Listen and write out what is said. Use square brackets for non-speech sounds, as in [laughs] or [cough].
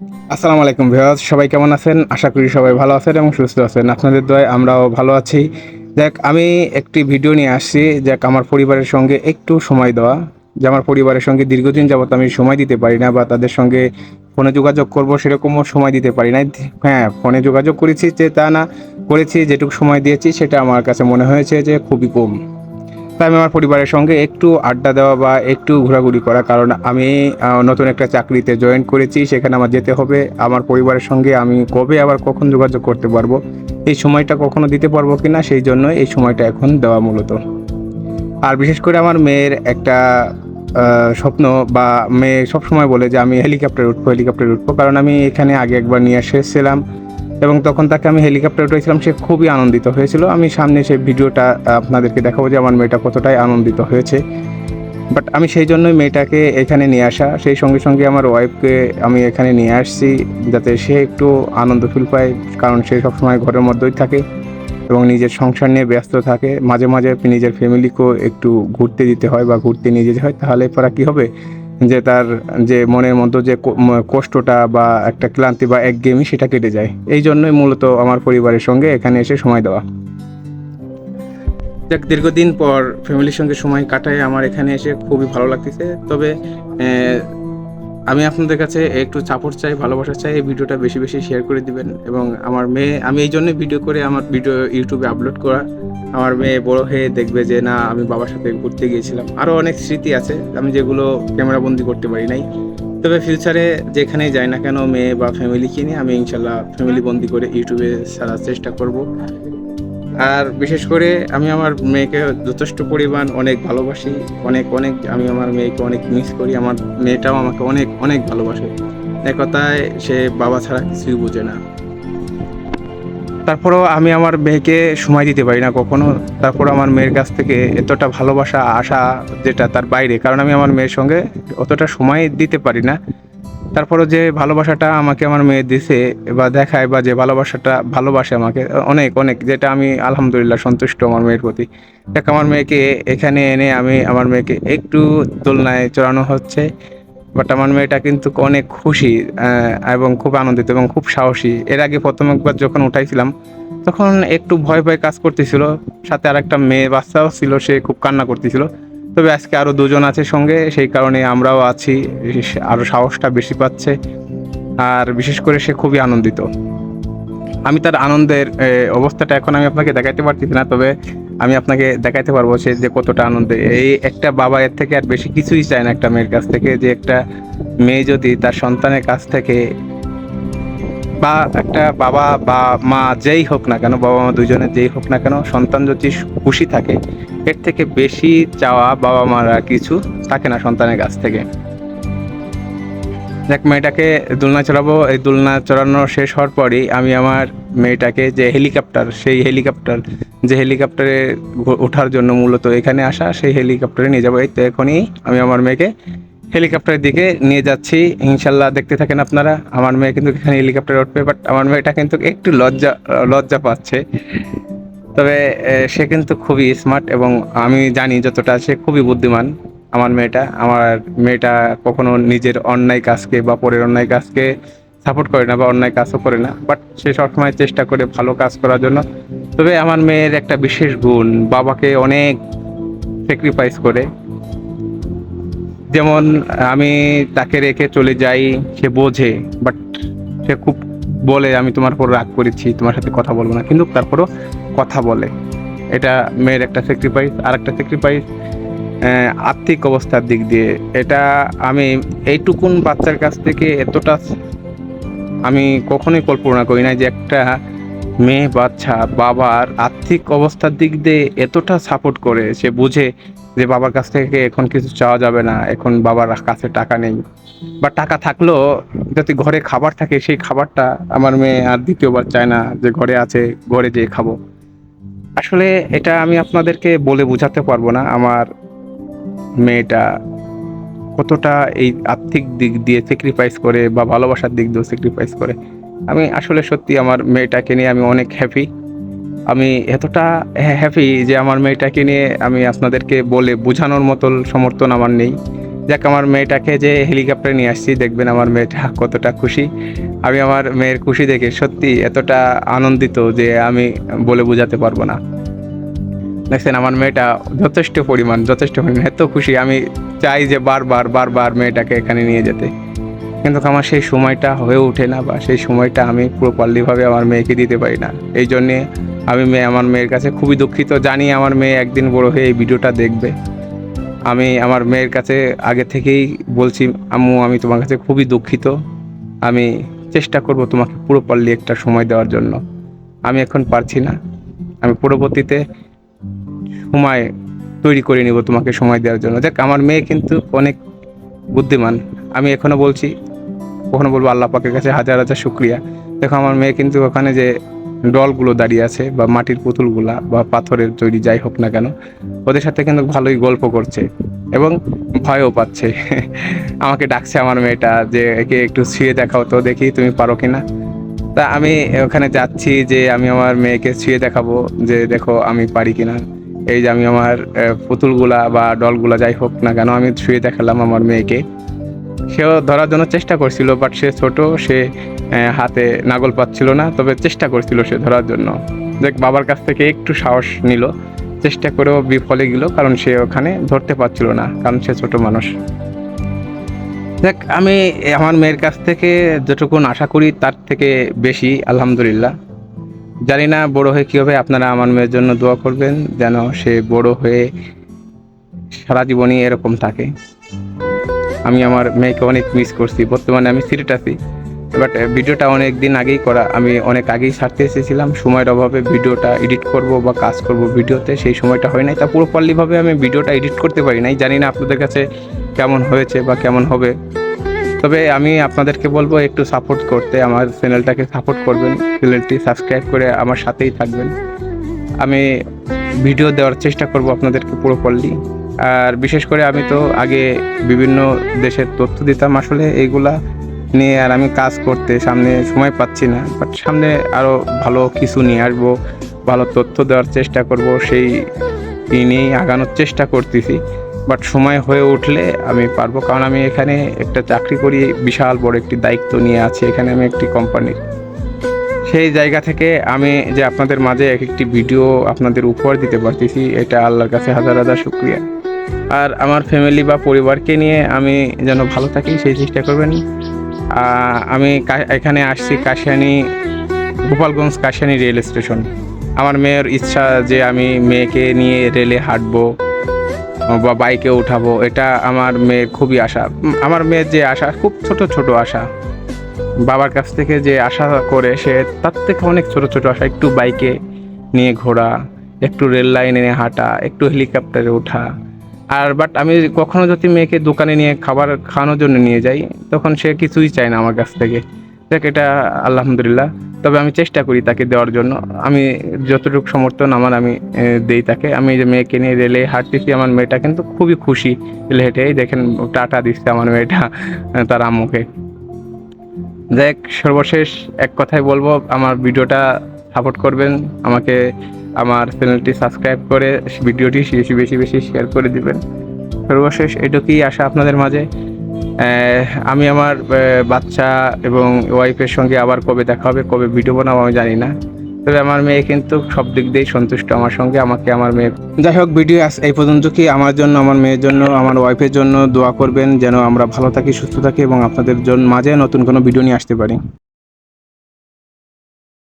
আসসালামু আলাইকুম ভিউয়ার্স, সবাই কেমন আছেন? আশা করি সবাই ভালো আছেন এবং সুস্থ আছেন। আপনাদের দয় আমরাও ভালো আছি। দেখ, আমি একটি ভিডিও নিয়ে আসছি। যাক আমার পরিবারের সঙ্গে একটু সময় দেওয়া। যে আমার পরিবারের সঙ্গে দীর্ঘদিন যাবত আমি সময় দিতে পারি না বা তাদের সঙ্গে ফোনে যোগাযোগ করব সেরকমও সময় দিতে পারি না হ্যাঁ ফোনে যোগাযোগ করেছি যে তা না, করেছি যেটুকু সময় দিয়েছি সেটা আমার কাছে মনে হয়েছে যে খুবই কম। তাই আমি আমার পরিবারের সঙ্গে একটু আড্ডা দেওয়া বা একটু ঘোরাঘুরি করা, কারণ আমি নতুন একটা চাকরিতে জয়েন করেছি, সেখানে আমার যেতে হবে। আমার পরিবারের সঙ্গে আমি কবে আবার কখন যোগাযোগ করতে পারব, এই সময়টা কখনো দিতে পারব কি না সেই জন্য এই সময়টা এখন দেওয়া মূলত। আর বিশেষ করে আমার মেয়ের একটা স্বপ্ন বা মেয়ে সবসময় বলে যে, আমি হেলিকপ্টারে উঠবো হেলিকপ্টারে উঠবো। কারণ আমি এখানে আগে একবার নিয়ে এসেছিলাম। এবং তখন তাকে আমি হেলিকপ্টারে উঠেছিলাম, সে খুবই আনন্দিত হয়েছিল। আমি সামনে সেই ভিডিওটা আপনাদেরকে দেখাবো যে আমার মেয়েটা কতটাই আনন্দিত হয়েছে। বাট আমি সেই জন্যই মেয়েটাকে এখানে নিয়ে আসা, সেই সঙ্গে সঙ্গে আমার ওয়াইফকে আমি এখানে নিয়ে আসছি, যাতে সে একটু আনন্দ ফিল পায়, কারণ সে সবসময় ঘরের মধ্যেই থাকে এবং নিজের সংসার নিয়ে ব্যস্ত থাকে। মাঝে মাঝে নিজের ফ্যামিলিকেও একটু ঘুরতে দিতে হয় বা ঘুরতে নিয়ে যেতে হয়, তাহলে পরা কী হবে? যে তার যে মনের মধ্যে যে কষ্টটা বা একটা ক্লান্তি বা একঘেয়েমি সেটা কেটে যায়। এই জন্যই মূলত আমার পরিবারের সঙ্গে এখানে এসে সময় দেওয়া। যাক, দীর্ঘদিন পর ফ্যামিলির সঙ্গে সময় কাটায় আমার এখানে এসে খুবই ভালো লাগতেছে। তবে আমি আপনাদের কাছে একটু সাপোর্ট চাই, ভালোবাসা চাই, এই ভিডিওটা বেশি বেশি শেয়ার করে দিবেন এবং আমার মেয়ে, আমি এই জন্যই ভিডিও করে আমার ভিডিও ইউটিউবে আপলোড করা। আমার মেয়ে বড় হয়ে দেখবে যে, না, আমি বাবার সাথে ঘুরতে গিয়েছিলাম। আরও অনেক স্মৃতি আছে, আমি যেগুলো ক্যামেরা বন্দি করতে পারি নাই। তবে ফিউচারে যেখানেই যাই না কেন, মেয়ে বা ফ্যামিলিকে নিয়ে আমি ইনশাল্লাহ ফ্যামিলি বন্দি করে ইউটিউবে ছাড়ার চেষ্টা করব। আর বিশেষ করে আমি আমার মেয়েকে যথেষ্ট পরিমাণ অনেক ভালোবাসি, অনেক অনেক আমি আমার মেয়েকে অনেক মিস করি, আমার মেয়েটাও আমাকে অনেক অনেক ভালোবাসে। এক কথায় সে বাবা ছাড়া কিছুই বোঝে না। তারপরও আমি আমার মেয়েকে সময় দিতে পারি না কখনো। তারপর আমার মেয়ের কাছ থেকে এতটা ভালোবাসা, আশা যেটা তার বাইরে, কারণ আমি আমার মেয়ের সঙ্গে অতটা সময় দিতে পারি না। তারপরও যে ভালোবাসাটা আমাকে আমার মেয়ে দিছে বা দেখায় বা যে ভালোবাসাটা ভালোবাসে আমাকে, অনেক অনেক, যেটা আমি আলহামদুলিল্লাহ সন্তুষ্ট আমার মেয়ের প্রতি। দেখ, আমার মেয়েকে এখানে এনে আমি আমার মেয়েকে একটু দোলনায় চড়ানো হচ্ছে, বাট আমার মেয়েটা কিন্তু অনেক খুশি এবং খুব আনন্দিত এবং খুব সাহসী। এর আগে প্রথম একবার যখন উঠাইছিলাম, তখন একটু ভয় ভয় কাজ করতেছিল, সাথে আর একটা মেয়ে বাচ্চাও ছিল, সে খুব কান্না করতেছিল। তবে আজকে আরও দুজন আছে সঙ্গে, সেই কারণে আমরাও আছি আরও সাহসটা বেশি পাচ্ছে। আর বিশেষ করে সে খুবই আনন্দিত। আমি তার আনন্দের অবস্থাটা এখন আমি আপনাকে দেখাইতে পারতেছি না, তবে আমি আপনাকে দেখাইতে পারব সে যে কতটা আনন্দে। এই একটা বাবা এর থেকে আর বেশি কিছুই চায় না একটা মেয়ের কাছ থেকে, যে একটা মেয়ে যদি তার সন্তানের কাছ থেকে বা একটা বাবা বা মা যেই হোক না কেন বাবা মা দুজনের যেই হোক না কেন, সন্তান যদি খুশি থাকে, এর থেকে বেশি চাওয়া বাবা মারা কিছু থাকে না সন্তানের কাছ থেকে। দেখ, মেয়েটাকে দোলনা চড়াবো, এই দোলনা চড়ানো শেষ হওয়ার পরেই আমি আমার মেয়েটাকে যে হেলিকপ্টার, সেই হেলিকপ্টার, যে হেলিকপ্টারে ওঠার জন্য মূলত এখানে আসা, সেই হেলিকপ্টারে নিয়ে যাব। এই তো এখনই আমি আমার মেয়েকে হেলিকপ্টারের দিকে নিয়ে যাচ্ছি। ইনশাল্লাহ দেখতে থাকেন আপনারা। আমার মেয়ে কিন্তু এখানে হেলিকপ্টারে উঠবে বাট আমার মেয়েটা কিন্তু একটু লজ্জা লজ্জা পাচ্ছে। তবে সে কিন্তু খুবই স্মার্ট এবং আমি জানি যতটা সে খুবই বুদ্ধিমান, আমার মেয়েটা। আমার মেয়েটা কখনো নিজের অন্যায় কাজকে বা পরের অন্যায় কাজকে সাপোর্ট করে না বা অন্যায় কাজও করে না বাট সে সবসময় চেষ্টা করে ভালো কাজ করার জন্য। তবে আমার মেয়ের একটা বিশেষ গুণ, বাবাকে অনেক স্যাক্রিফাইস করে। যেমন আমি তাকে রেখে চলে যাই, সে বোঝে বাট সে খুব বলে, আমি তোমার উপর রাগ করেছি, তোমার সাথে কথা বলব না। কিন্তু তারপরও কথা বলে। এটা মেয়ের একটা স্যাক্রিফাইস আর একটা স্যাক্রিফাইস আর্থিক অবস্থার দিক দিয়ে। এটা আমি এইটুকুন বাচ্চার কাছ থেকে এতটা আমি কখনোই কল্পনা করি না যে একটা মেয়ে বাচ্চা বাবার আর্থিক অবস্থার দিক দিয়ে এতটা সাপোর্ট করে, সে বুঝে যে বাবার কাছ থেকে এখন কিছু চাওয়া যাবে না, এখন বাবার কাছে টাকা নেই। বা টাকা থাকলেও যাতে ঘরে খাবার থাকে, সেই খাবারটা আমার মেয়ে আর দ্বিতীয়বার চায় না যে ঘরে আছে, ঘরে যেয়ে খাব। আসলে এটা আমি আপনাদেরকে বলে বোঝাতে পারব না আমার মেয়েটা কতটা এই আর্থিক দিক দিয়ে স্যাক্রিফাইস করে বা ভালোবাসার দিক দিয়ে স্যাক্রিফাইস করে। আমি আসলে সত্যি আমার মেয়েটাকে নিয়ে আমি অনেক হ্যাপি আমি এতটা হ্যাপি যে আমার মেয়েটাকে নিয়ে আমি আপনাদেরকে বলে বোঝানোর মতো সমর্থন আমার নেই। যাক, আমার মেয়েটাকে যে হেলিকপ্টারে নিয়ে আসছি, দেখবেন আমার মেয়েটা কতটা খুশি। আমি আমার মেয়ের খুশি দেখে সত্যি এতটা আনন্দিত যে আমি বলে বোঝাতে পারব না। দেখছেন, আমার মেয়েটা যথেষ্ট পরিমাণ যথেষ্ট পরিমাণ, এত খুশি। আমি চাই যে বারবার বারবার মেয়েটাকে এখানে নিয়ে যেতে। কিন্তু আমার সেই সময়টা হয়ে ওঠে না বা সেই সময়টা আমি প্রপারলিভাবে আমার মেয়েকে দিতে পারি না। এই জন্যে আমি মেয়ে, আমার মেয়ের কাছে খুবই দুঃখিত। জানি আমার মেয়ে একদিন বড় হয়ে এই ভিডিওটা দেখবে। আমি আমার মেয়ের কাছে আগে থেকেই বলছি, আম্মু, আমি তোমার কাছে খুবই দুঃখিত। আমি চেষ্টা করব তোমাকে পুরোপারলি একটা সময় দেওয়ার জন্য। আমি এখন পারছি না। আমি পরবর্তীতে সময় তৈরি করে নিব তোমাকে সময় দেওয়ার জন্য। দেখ আমার মেয়ে কিন্তু অনেক বুদ্ধিমান। আমি এখনও বলছি, কখনো বলব আল্লাহ পাকের কাছে হাজার হাজার শুক্রিয়া। দেখো, আমার মেয়ে কিন্তু ওখানে যে ডলগুলো দাঁড়িয়ে আছে বা মাটির পুতুলগুলা বা পাথরের তৈরি যাই হোক না কেন, ওদের সাথে কিন্তু ভালোই গল্প করছে এবং ভয়ও পাচ্ছে। [laughs] আমাকে ডাকছে আমার মেয়েটা যে, একে একটু ছুঁয়ে দেখাও তো দেখি তুমি পারো কি না তা আমি ওখানে যাচ্ছি যে, আমি আমার মেয়েকে ছুঁয়ে দেখাবো যে, দেখো, আমি পারি কিনা? এই যে আমি আমার পুতুলগুলা বা ডলগুলা যাই হোক না কেন, আমি ছুঁয়ে দেখালাম আমার মেয়েকে। সেও ধরার জন্য চেষ্টা করছিল বাট সে ছোট, সে হাতে নাগল পাচ্ছিল না, তবে চেষ্টা করছিল সে ধরার জন্য। দেখ, বাবার কাছ থেকে একটু সাহস নিল, চেষ্টা করেও বিফলে গেল, কারণ সে ওখানে ধরতে পারছিল না, কারণ সে ছোট মানুষ। দেখ, আমি আমার মেয়ের কাছ থেকে যেটুকুন আশা করি, তার থেকে বেশি, আলহামদুলিল্লাহ। জানি না বড় হয়ে কী হবে, আপনারা আমার মেয়ের জন্য দোয়া করবেন, যেন সে বড় হয়ে সারা জীবনই এরকম থাকে। আমি আমার মেয়েকে অনেক মিস করছি। বর্তমানে আমি সিলেট আছি বাট ভিডিওটা অনেক দিন আগেই করা। আমি অনেক আগেই ছাড়তে এসেছিলাম। সময়ের অভাবে ভিডিওটা এডিট করব বা কাজ করব ভিডিওতে সেই সময়টা হয় নাই। তা পুরোপারলিভাবে আমি ভিডিওটা এডিট করতে পারি নাই। জানি না আপনাদের কাছে কেমন হয়েছে বা কেমন হবে। তবে আমি আপনাদেরকে বলব, একটু সাপোর্ট করতে। আমার চ্যানেলটাকে সাপোর্ট করবেন। চ্যানেলটি সাবস্ক্রাইব করে আমার সাথেই থাকবেন। আমি ভিডিও দেওয়ার চেষ্টা করব আপনাদেরকে পুরোপারলি আর বিশেষ করে আমি তো আগে বিভিন্ন দেশের তথ্য দিতাম আসলে এইগুলা নিয়ে আর আমি কাজ করতে সামনে সময় পাচ্ছি না। বাট সামনে আরও ভালো কিছু নিয়ে আসব, ভালো তথ্য দেওয়ার চেষ্টা করব, সেই নিয়েই আগানোর চেষ্টা করতেছি। বাট সময় হয়ে উঠলে আমি পারব, কারণ আমি এখানে একটা চাকরি করি, বিশাল বড় একটি দায়িত্ব নিয়ে আছি এখানে আমি একটি কোম্পানির সেই জায়গা থেকে আমি যে আপনাদের মাঝে এক একটি ভিডিও আপনাদের উপহার দিতে পারতেছি, এটা আল্লাহর কাছে হাজার হাজার শুক্রিয়া। আর আমার ফ্যামিলি বা পরিবারকে নিয়ে আমি যেন ভালো থাকি, সেই চেষ্টা করবেন। আমি এখানে আসছি কাশিয়ানি, গোপালগঞ্জ কাশিয়ানি রেল স্টেশন। আমার মেয়ের ইচ্ছা যে আমি মেয়েকে নিয়ে রেলে হাঁটবো বা বাইকে উঠাবো, এটা আমার মেয়ের খুবই আশা। আমার মেয়ের যে আশা, খুব ছোট ছোট আশা। বাবার কাছ থেকে যে আশা করে সে, তার থেকে অনেক ছোট ছোট আশা। একটু বাইকে নিয়ে ঘোরা, একটু রেল লাইনে হাঁটা, একটু হেলিকপ্টারে ওঠা। আর বাট আমি কখনো যদি মেয়েকে দোকানে নিয়ে খাবার খাওয়ানোর জন্য নিয়ে যাই, তখন সে কিছুই চায় না আমার কাছ থেকে। দেখ, এটা আলহামদুলিল্লাহ। তবে আমি চেষ্টা করি তাকে দেওয়ার জন্য। আমি যতটুকু সমর্থন আমার, আমি দেই তাকে। আমি যে মেয়েকে নিয়ে রেলে হাঁটতেছি, আমার মেয়েটা কিন্তু খুবই খুশি। রেলে হেঁটে দেখেন, টাটা দিচ্ছে আমার মেয়েটা তার আম্মুকে। দেখ, সর্বশেষ এক কথাই বলব, আমার ভিডিওটা সাপোর্ট করবেন, আমাকে আমার চ্যানেলটি সাবস্ক্রাইব করে ভিডিওটি বেশি বেশি বেশি শেয়ার করে দিবেন। সর্বশেষ এটুকুই আশা আপনাদের মাঝে। আমি আমার বাচ্চা এবং ওয়াইফের সঙ্গে আবার কবে দেখা হবে, কবে ভিডিও বানাবো আমি জানি না। তবে আমার মেয়ে কিন্তু সব দিক দিয়েই সন্তুষ্ট আমার সঙ্গে, আমাকে আমার মেয়ে যাই হোক, ভিডিও আস এই পর্যন্ত কি? আমার জন্য, আমার মেয়ের জন্য, আমার ওয়াইফের জন্য দোয়া করবেন, যেন আমরা ভালো থাকি, সুস্থ থাকি এবং আপনাদের জন্য মাঝে নতুন কোনো ভিডিও নিয়ে আসতে পারি।